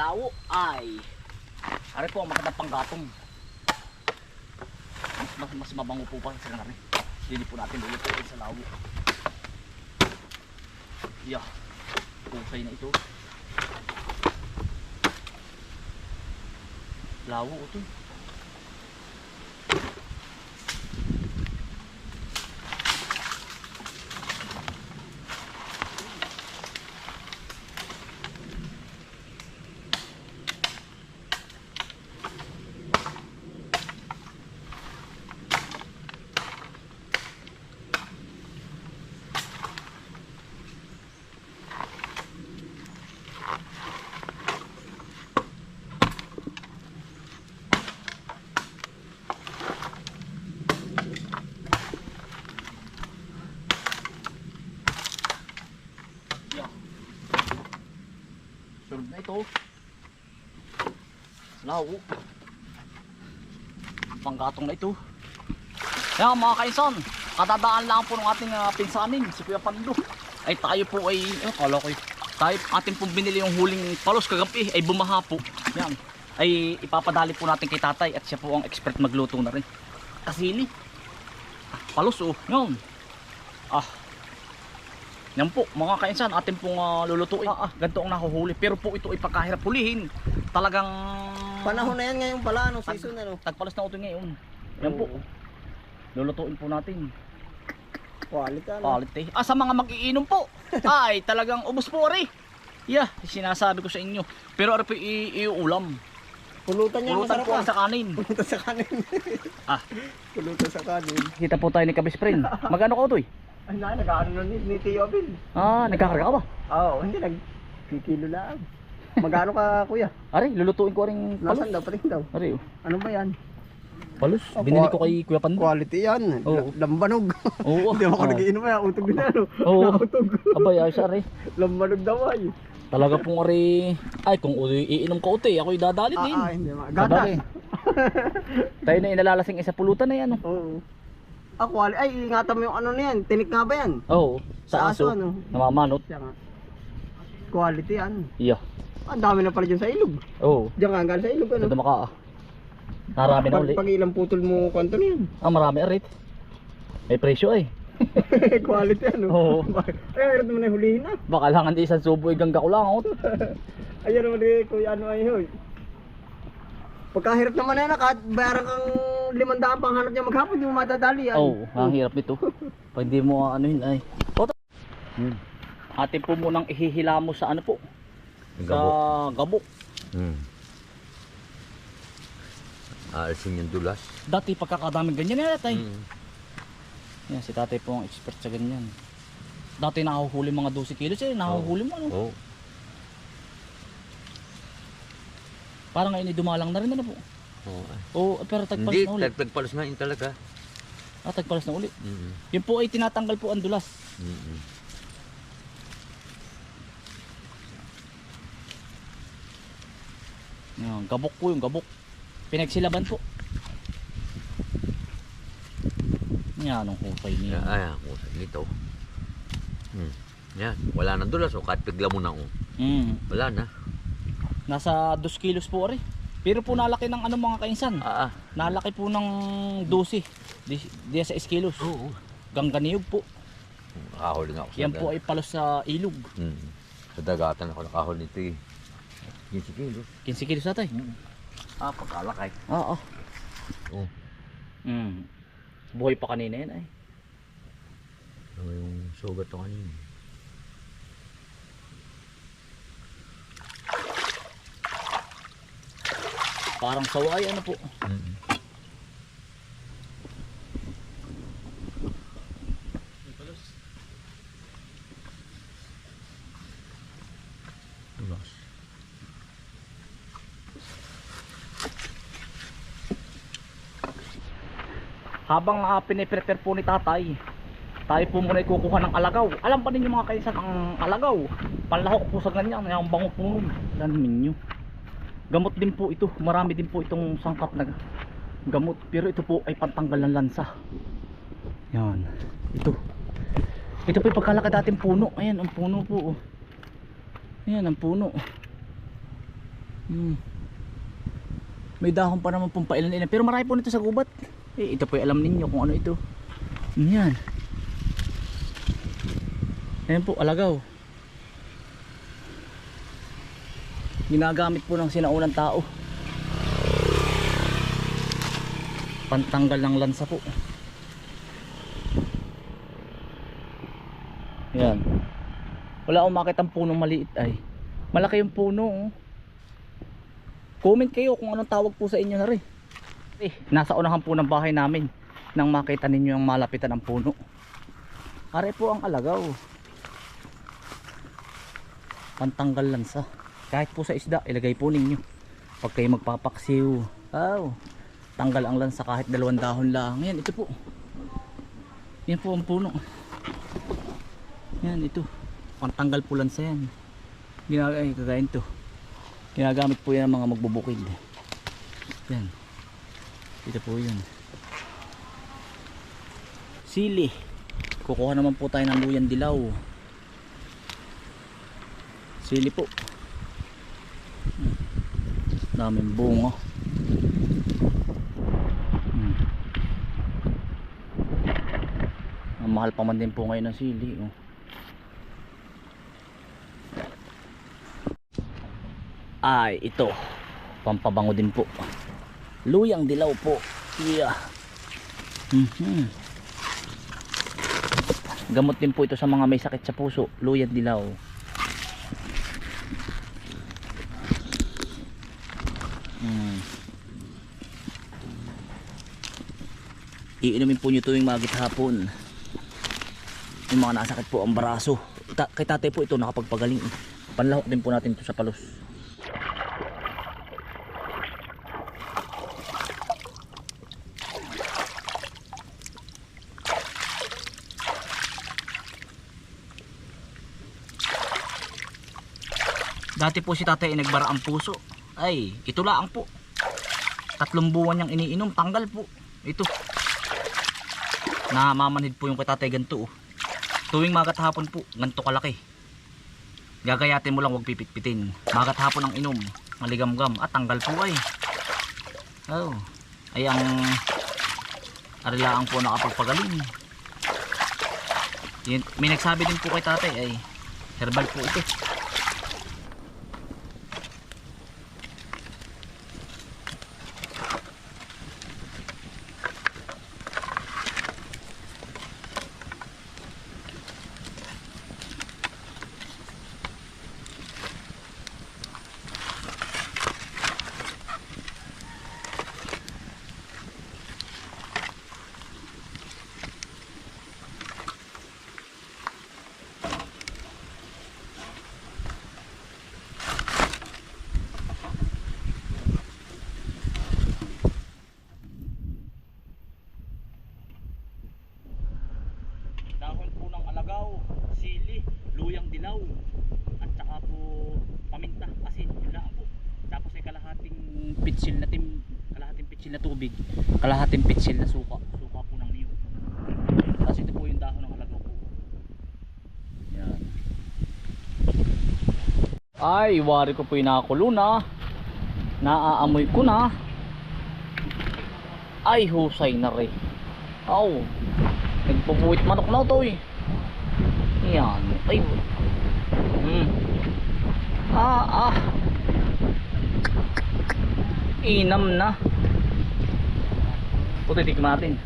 lawo ay Ari po ang magandang panggatong. Mas, mas, mas mabango po pa sa ngari. Hindi po natin lulutuin sa lawo. Yeah. Pusay na ito. Lawo ito. Sunod na ito. Lawo. Panggatong na ito. Yan mga kainsan, kadadaan lang po ng ating uh, pinsanin, si Kuya Pando. Ay tayo po ay, eh, kala ko eh, tayo ating pong binili yung huling palos kagabi ay bumaha po. Yan. Ay ipapadali po natin kay tatay at siya po ang expert magluto na rin. Kasili. Ah, Palos oh, yun. Ah, yan po, mga kainsan, atin pong ah, lulutuin. Ah, ah, ganito ang nahuhuli. Pero po ito ay pagkahirap hulihin. Talagang... Panahon na yan ngayon pala, ano, season ano. Tagpalos na ito ngayon. Yan po. Lulutuin po natin. Quality ano. Quality. Ah, sa mga mag-iinom po. ay, talagang ubos po rin. Yeah, sinasabi ko sa inyo. Pero ano po i- iuulam. Pulutan niya Pulutan masarap po ah. sa kanin. Pulutan sa kanin. Ah. Pulutan sa kanin. Kita po tayo ni Kabis Friend. Magano ka ito Ay na, nag-ano na ni, ni Tio Bill. Ah, nagkakarga ka ba? Oo, hindi nag kikilo lang. Magano ka kuya? Ari, lulutuin ko rin palos. Nasaan daw, pating daw. Ari, oh. Ano ba yan? palos. Oh, Binili ko kay Kuya Pando. Quality yan. Oo. Lambanog. Oo. Hindi ako Ah. nagiinom yan. Utog din ano. Oo. Utog. Abay, ayos ari. Lambanog daw ay. Talaga pong ari. Ay, kung iinom ka uti, ako'y dadali din. Ah, ah, hindi. Gatas. Tayo na inalalasing isa pulutan na yan. oh. Oo. Ah, quality. Ay, ingatan mo yung ano na yan. Tinik nga ba yan? Oo. sa Sa aso, aso. ano? Namamanot. Siya nga. Quality yan. Iya. Ang dami na pala dyan sa ilog. Oo. Diyan nga hanggang sa ilog ano. Ito maka. Narami na Pag, uli. pag ilang putol mo kanto na yan. Ah, marami arit. May presyo eh. Quality ano. Oo. Ay, meron naman na hulihin na. Baka lang hindi isang subo igangga ko lang. Oh. Ayan naman eh, kuya ano ay hoy. Pagkahirap naman na yan, kahit bayaran kang limandaan pang hanap niya maghapon, hindi mo madadali yan. Oo, oh, ang hirap nito. Pag hindi mo ano yun ay. Oto. Hmm. Atin po munang ihihila mo sa ano po. Sa gabok. Hmm. Aalisin yung dulas. Dati pagkakadaming ganyan na tatay. Hmm. Yan, si tatay po ang expert sa ganyan. Dati nahuhuli mga 12 kilos eh, nahuhuli mo ano. Oo. Parang ngayon eh, dumalang na rin ano po. Oo. Oo, pero tagpalas Hindi, na ulit. tagtagpalos na yun talaga. Ah, tagpalas na ulit. Hmm. Yun po ay tinatanggal po ang dulas. Hmm. Yan, gabok po yung gabok. Pinagsilaban po. Yan, anong hukay niya. Ay, ako sa dito. Hmm. Yan, wala nang dulas o kahit bigla mo na o. Mm. Wala na. Nasa 2 kilos po rin. Pero po nalaki ng ano mga kainsan. Ah, ah. Nalaki po ng 12. Di, di sa 6 kilos. Oo. Gangganiyog po. Nakahuli nga ako sa Yan po dagat. ay palos sa ilog. Hmm. Sa dagatan ako nakahuli nito eh. 15 kilos. 15 kilos natay. Ah, pagkalakay. Oo. Oo. Mm. Buhay pa kanina yan ay. Ano yung sugat to kanina. Parang saway ano po. Hmm. Dulas. Habang uh, piniprepare po ni tatay, tayo po muna kukuha ng alagaw. Alam pa ninyo mga kaisan ang alagaw. Panlahok po sa ganyan, yung bango po nun. Alam ninyo. Gamot din po ito. Marami din po itong sangkap na gamot. Pero ito po ay pantanggal ng lansa. Yan. Ito. Ito po yung pagkalaki dating puno. Ayan, ang puno po. oh. Ayan, ang puno. Hmm. May dahon pa naman pong pailan-ilan. Pero marami po nito sa gubat. Eh, ito po yung alam ninyo kung ano ito. Ano yan? Ayan po, alagaw. Ginagamit po ng sinaunang tao. Pantanggal ng lansa po. Yan. Wala akong makita punong maliit ay. Malaki yung puno. Oh. Comment kayo kung anong tawag po sa inyo na rin. Eh, nasa unahan po ng bahay namin nang makita ninyo ang malapitan ng puno. Are po ang alagaw. Pantanggal lansa. Kahit po sa isda, ilagay po ninyo. Pag kayo magpapaksiw. Oh, tanggal ang lansa kahit dalawang dahon lang. Yan, ito po. Yan po ang puno. Yan, ito. Pantanggal po lansa yan. Ginagay, kagayin to. Ginagamit po yan ng mga magbubukid. Yan. Ito po yun. Sili. Kukuha naman po tayo ng luyan dilaw. Sili po. Hmm. Daming bunga. Hmm. Ang mahal pa man din po ngayon ng sili. Oh. Ay, ito. Pampabango din po. Luyang dilaw po. Yeah. Mhm. Gamot din po ito sa mga may sakit sa puso. Luyang dilaw. Iinumin po nyo tuwing magit hapon. Yung mga nasakit po ang baraso. Ta kay tatay po ito nakapagpagaling. Panlahok din po natin ito sa palos. Dati po si tatay ay nagbara ang puso. Ay, ito lang po. Tatlong buwan niyang iniinom, tanggal po. Ito. Namamanhid po yung kay tatay ganito. Oh. Tuwing magat po, ganito kalaki. Gagayatin mo lang wag pipitpitin. Magat hapon ang inom, maligamgam at tanggal po ay. Oh. Ay ang arilaan po nakapagpagaling. Yun, may nagsabi din po kay tatay ay herbal po ito. Luyang dilaw, at saka po paminta, yun lang po. Tapos ay kalahating pitsil na tim, kalahating pitsil na tubig, kalahating pitsil na suka, suka po ng niyog. Tapos ito po yung dahon ng alagaw po. Yan. Ay, wari ko po yung nakakulo na. Naaamoy ko na. Ay, husay na rin. Aw. Nagpupuwit manok na ito eh. Yan. Ay. Hmm. Ah, ah. Inam na. Puti tikman natin.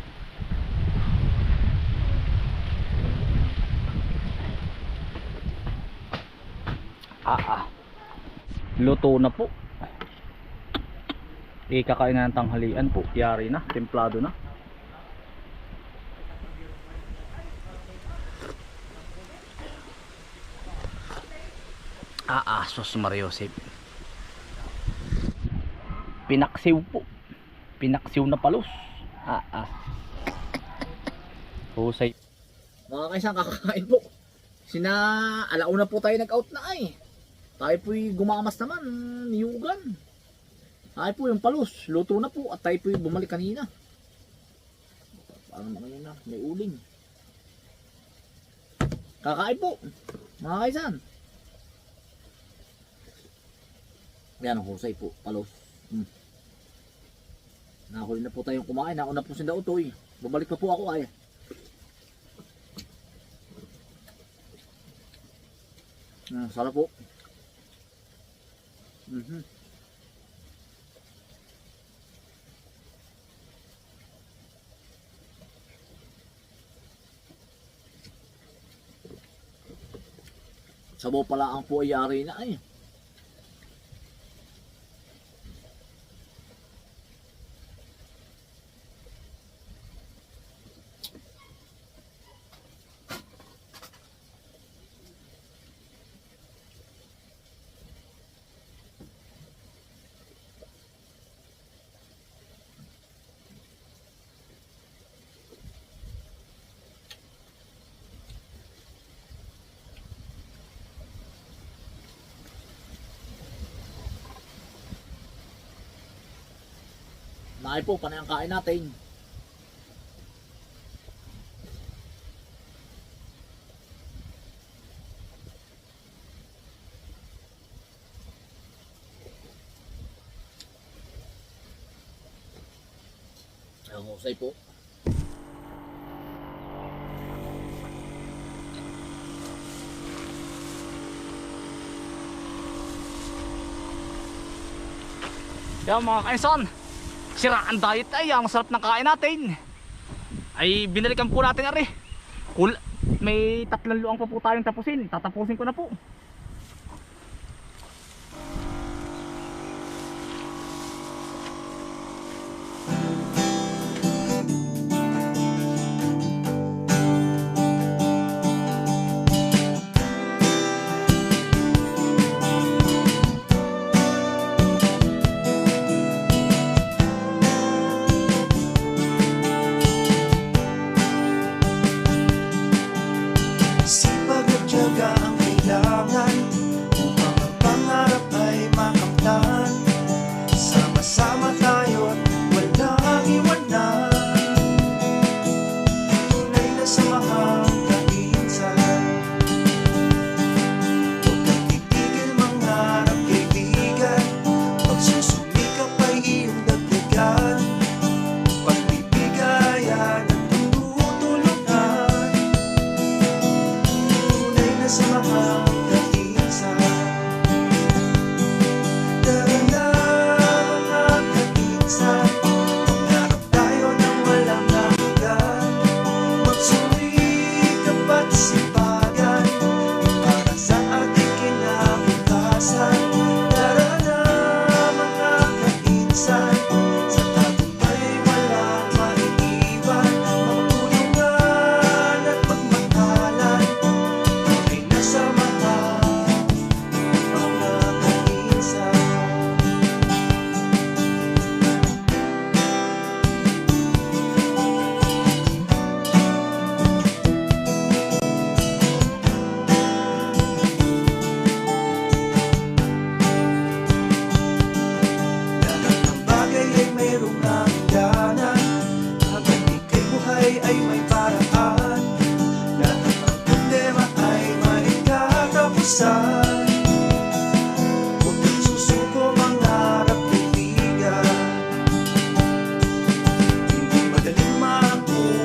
Ah, ah. Luto na po. Ikakain na ng tanghalian po. Yari na. Templado na. Ah, ah, sos Mariosep. Pinaksiw po. Pinaksiw na palos. Ah, ah. Husay. Mga kaisang kakakain po. Sina alauna po tayo nag-out na ay. Tayo po'y gumamas naman, niyugan. Tayo po yung palos, luto na po at tayo po'y bumalik kanina. Parang mga na, may uling. Kakain po, mga kaisan. Yan ang husay po, palos. Hmm. Nakahuli na po tayong kumain. Nauna po si Dautoy. Babalik pa po ako ay. Ah, sarap po. Mm -hmm. Sabaw pala ang po ay yari na ay. Naay po, panay ang kain natin. Ang husay po. Yan mga kaisan sira ang diet. Ay ang sarap ng kain natin. Ay binalikan po natin ari cool may tatlong luang pa po tayong tapusin. Tatapusin ko na po. you.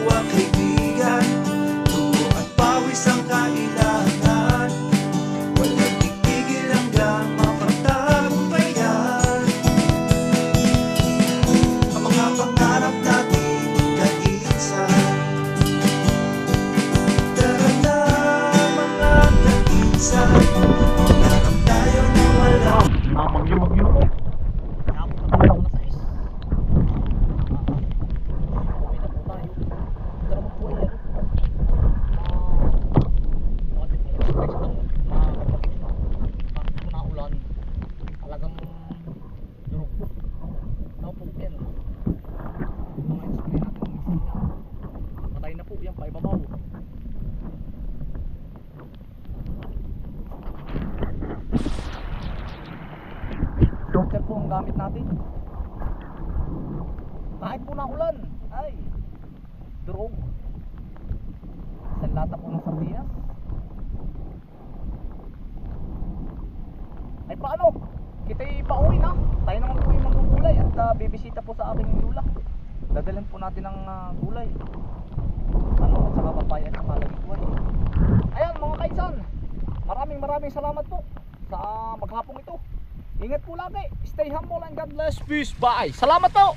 bagoong isang lata po ng sardinas ay paano? Kita'y pauwi na. Tayo naman po yung magugulay at uh, bibisita po sa akin aking lula. Dadalhan po natin ng uh, ah, gulay. Ano at saka papaya at saka lagitway ayan mga kaisan. Maraming maraming salamat po sa maghapong ito. Ingat po lagi. Stay humble and God bless. Peace. Bye. Salamat po.